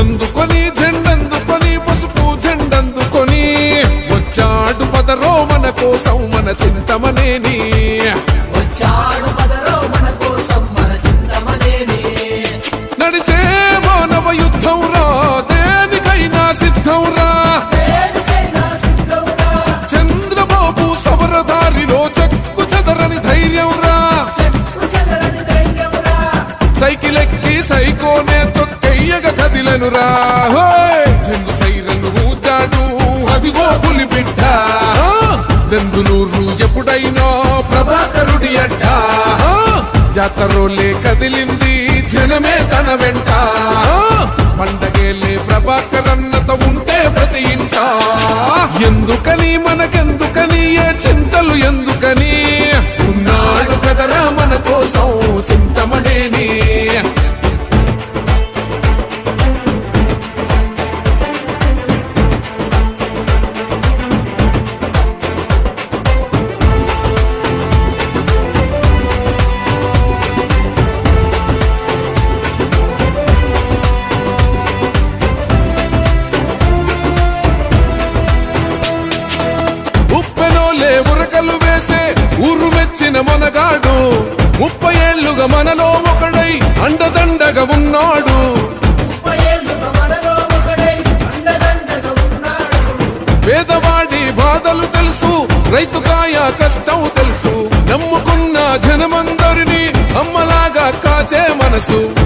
అందుకొని జెండందుకొని పసుపు జెండందుకొని వచ్చాడు పదరో మన కోసం మన చింతమనేని. బిడ్డ దెందులూరు ఎప్పుడైనా ప్రభాకరుడి అడ్డ. జాతరోలే కదిలింది జనమే తన వెంట. పండగేలే ప్రభాకరన్నత ఉంటే ప్రతి ఇంట. ఎందుకని మనకెందుకని ఏ చింతలు ఎందుకని? ఉన్నాడు. పేదవాడి బాధలు తెలుసు రైతు కాయ కష్టం తెలుసు. నమ్ముకున్న జనమందరినీ అమ్మలాగా కాచే మనసు.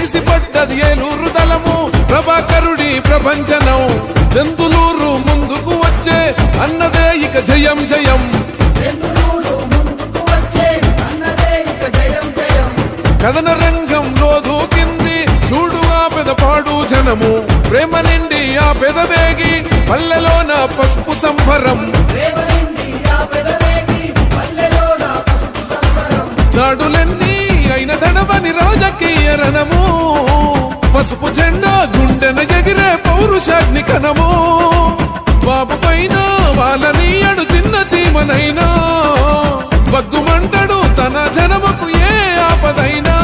ఎగిసిపడ్డది ఏలూరు దళము ప్రభాకరుడి ప్రభంజనం. దెందులూరు ముందుకు వచ్చే అన్నదే ఇక జయం. జయం కథన రంగంలో దూకింది చూడు ఆ పెదపాడు జనము. ప్రేమ నిండి ఆ పెదవేగి పల్లెలోన పసుపు సంభరం నాడులెన్ని అయిన దడవని రాజకీయ రణము. పసుపు జెండా గుండెన ఎగిరే పౌరుషాగ్ని కనము బాబు పైన వాళ్ళని అడు చిన్న చీమనైనా. బగ్గుమంటడు తన జనముకు ఏ ఆపదైనా.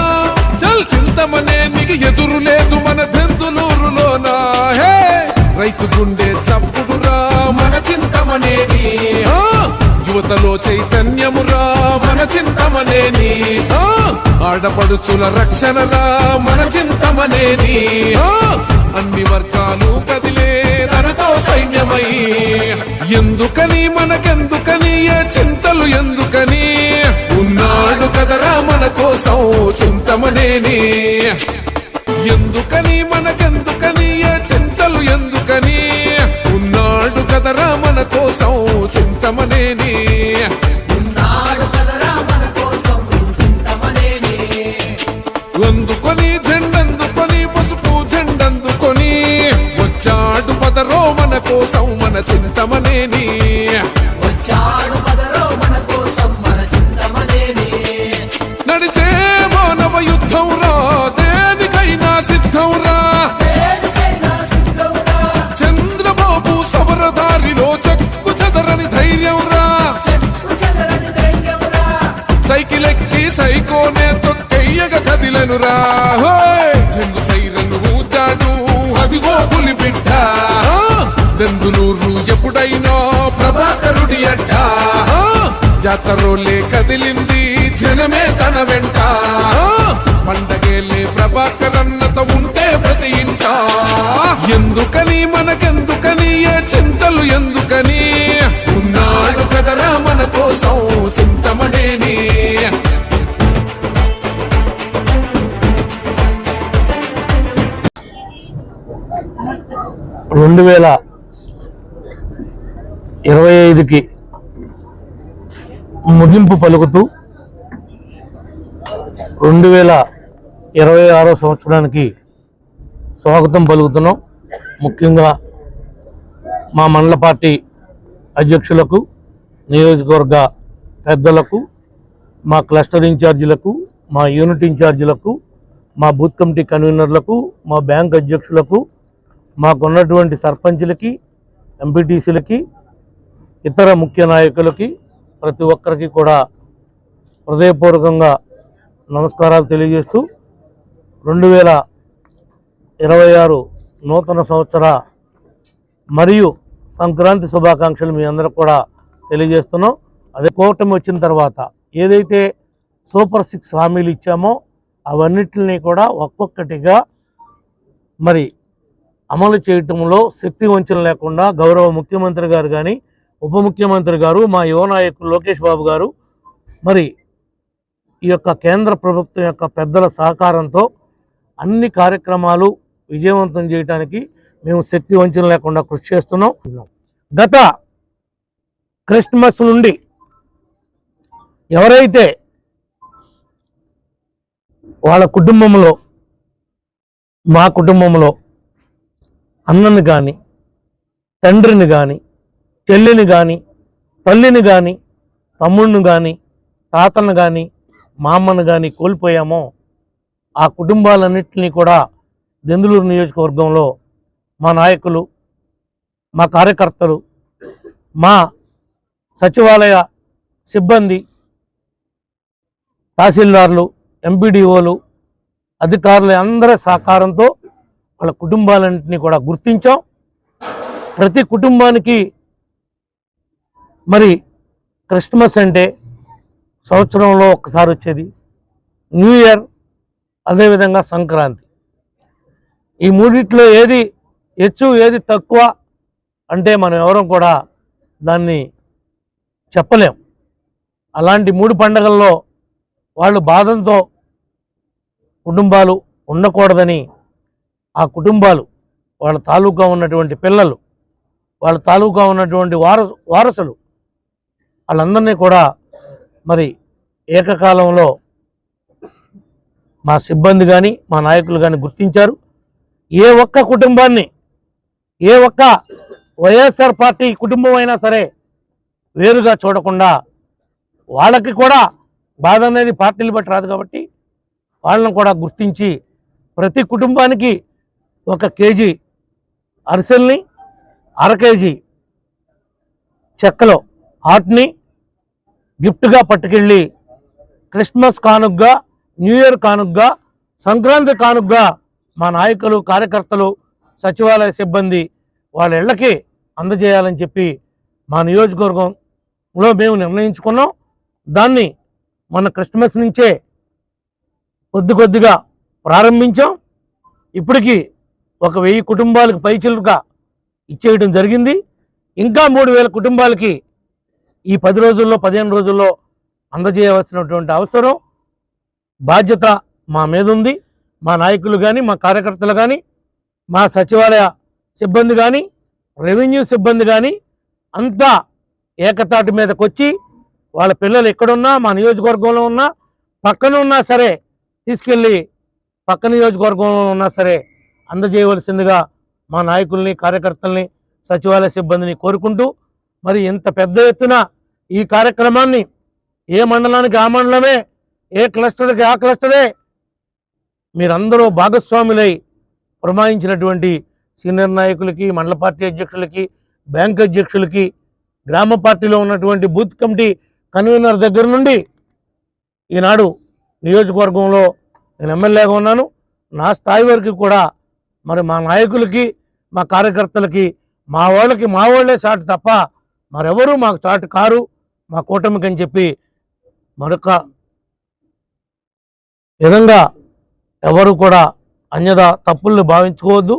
చల్ చింతమనే నీకు ఎదురు లేదు మన బెందులూరులోనా హే! రైతు గుండె చప్పుడురా మన చింతమనేది. యువతలో చైతన్యమురా. చింతమనేని నీ. ఆడపడుచుల రక్షణరా మన చింతమనేని అన్ని వర్గాలు కదిలే తనతో సైన్యమై. ఎందుకని మనకెందుకని ఏ చింతలు ఎందుకని? ఉన్నాడు కదరా మన కోసం చింతమనేని ఎందుకని మనకెందుకని ఏ చింతలు ఎందుకని? మన జాతరోలే కదిలింది. జనమే తన వెంట. పండగేలే ప్రభాకరన్నత ఉంటే ప్రతి ఇంట. ఎందుకని మనకెందుకని ఏ చింతలు ఎందుకని? ఉన్నాడు కదరా మన కోసం చింతమనేని. రెండు వేల ఇరవై ఐదుకి ముగింపు పలుకుతూ రెండు వేల ఇరవై ఆరో సంవత్సరానికి స్వాగతం పలుకుతున్నాం. ముఖ్యంగా మా మండల పార్టీ అధ్యక్షులకు నియోజకవర్గ పెద్దలకు మా క్లస్టర్ ఇన్ఛార్జీలకు మా యూనిట్ ఇన్ఛార్జీలకు మా బూత్ కమిటీ కన్వీనర్లకు మా బ్యాంక్ అధ్యక్షులకు మాకున్నటువంటి సర్పంచులకి ఎంపీటీసీలకి ఇతర ముఖ్య నాయకులకి ప్రతి ఒక్కరికి కూడా హృదయపూర్వకంగా నమస్కారాలు తెలియజేస్తూ రెండు వేల ఇరవై ఆరు నూతన సంవత్సర మరియు సంక్రాంతి శుభాకాంక్షలు మీ అందరికి కూడా తెలియజేస్తున్నాం. అదే కూటమి వచ్చిన తర్వాత ఏదైతే సూపర్ సిక్స్ హామీలు ఇచ్చామో అవన్నిటిని కూడా ఒక్కొక్కటిగా మరి అమలు చేయటంలో శక్తి వంచన లేకుండా గౌరవ ముఖ్యమంత్రి గారు కానీ ఉప ముఖ్యమంత్రి గారు మా యువ నాయకులు లోకేష్ బాబు గారు మరి ఈ యొక్క కేంద్ర ప్రభుత్వం యొక్క పెద్దల సహకారంతో అన్ని కార్యక్రమాలు విజయవంతం చేయడానికి మేము శక్తి వంచన లేకుండా కృషి చేస్తున్నాం. గత క్రిస్మస్ నుండి ఎవరైతే వాళ్ళ కుటుంబంలో మా కుటుంబంలో అన్నని కానీ తండ్రిని కానీ చెల్లిని కానీ తల్లిని కానీ తమ్ముడిని కానీ తాతను కానీ మామను కానీ కోల్పోయామో ఆ కుటుంబాలన్నింటినీ కూడా దెందులూరు నియోజకవర్గంలో మా నాయకులు మా కార్యకర్తలు మా సచివాలయ సిబ్బంది తహసీల్దార్లు ఎంపీడీఓలు అధికారుల అందరి సహకారంతో వాళ్ళ కుటుంబాలన్నింటినీ కూడా గుర్తించాం. ప్రతి కుటుంబానికి మరి క్రిస్మస్ అంటే సంవత్సరంలో ఒక్కసారి వచ్చేది న్యూ ఇయర్ అదేవిధంగా సంక్రాంతి. ఈ మూడిట్లో ఏది హెచ్చు ఏది తక్కువ అంటే మనం ఎవరం కూడా దాన్ని చెప్పలేం. అలాంటి మూడు పండగల్లో వాళ్ళు బాధంతో కుటుంబాలు ఉండకూడదని ఆ కుటుంబాలు వాళ్ళ తాలూకా ఉన్నటువంటి పిల్లలు వాళ్ళ తాలూకా ఉన్నటువంటి వారసు వారసులు వాళ్ళందరినీ కూడా మరి ఏకకాలంలో మా సిబ్బంది కానీ మా నాయకులు కానీ గుర్తించారు. ఏ ఒక్క కుటుంబాన్ని ఏ ఒక్క వైఎస్ఆర్ పార్టీ కుటుంబం అయినా సరే వేరుగా చూడకుండా వాళ్ళకి కూడా బాధ అనేది పార్టీలు బట్టి రాదు కాబట్టి వాళ్ళని కూడా గుర్తించి ప్రతి కుటుంబానికి ఒక కేజీ అరిసెల్ని అర కేజీ చెక్కలో ఆర్ట్ని గిఫ్ట్గా పట్టుకెళ్ళి క్రిస్మస్ కానుగ్గా న్యూ ఇయర్ కానుగ్గా సంక్రాంతి కానుగ్గా మా నాయకులు కార్యకర్తలు సచివాలయ సిబ్బంది వాళ్ళ ఇళ్ళకి అందజేయాలని చెప్పి మా నియోజకవర్గంలో మేము నిర్ణయించుకున్నాం. దాన్ని మన క్రిస్మస్ నుంచే కొద్ది కొద్దిగా ప్రారంభించాం. ఇప్పటికీ ఒక వెయ్యి కుటుంబాలకు పైచిలుగా ఇచ్చేయడం జరిగింది. ఇంకా మూడు వేల కుటుంబాలకి ఈ పది రోజుల్లో పదిహేను రోజుల్లో అందజేయవలసినటువంటి అవసరం. బాధ్యత మా మీద ఉంది. మా నాయకులు కానీ మా కార్యకర్తలు కానీ మా సచివాలయ సిబ్బంది కానీ రెవెన్యూ సిబ్బంది కానీ అంతా ఏకతాటి మీదకి వచ్చి వాళ్ళ పిల్లలు ఎక్కడున్నా మా నియోజకవర్గంలో ఉన్నా పక్కన ఉన్నా సరే తీసుకెళ్ళి పక్క నియోజకవర్గంలో ఉన్నా సరే అందజేయవలసిందిగా మా నాయకుల్ని కార్యకర్తల్ని సచివాలయ సిబ్బందిని కోరుకుంటూ మరి ఇంత పెద్ద ఎత్తున ఈ కార్యక్రమాన్ని ఏ మండలానికి ఆ మండలమే ఏ క్లస్టర్కి ఆ క్లస్టరే మీరందరూ భాగస్వాములై ప్రమాయించినటువంటి సీనియర్ నాయకులకి మండల పార్టీ అధ్యక్షులకి బ్యాంక్ అధ్యక్షులకి గ్రామ పార్టీలో ఉన్నటువంటి బూత్ కమిటీ కన్వీనర్ దగ్గర నుండి ఈనాడు నియోజకవర్గంలో నేను ఎమ్మెల్యేగా ఉన్నాను. నా స్థాయి వరకు కూడా మరి మా నాయకులకి మా కార్యకర్తలకి మా వాళ్ళకి మా వాళ్ళే చాటు తప్ప మరెవరూ మాకు చాటు కారు. మా కూటమికి అని చెప్పి మరొక విధంగా ఎవరు కూడా అన్యదా తప్పుల్ని భావించుకోవద్దు.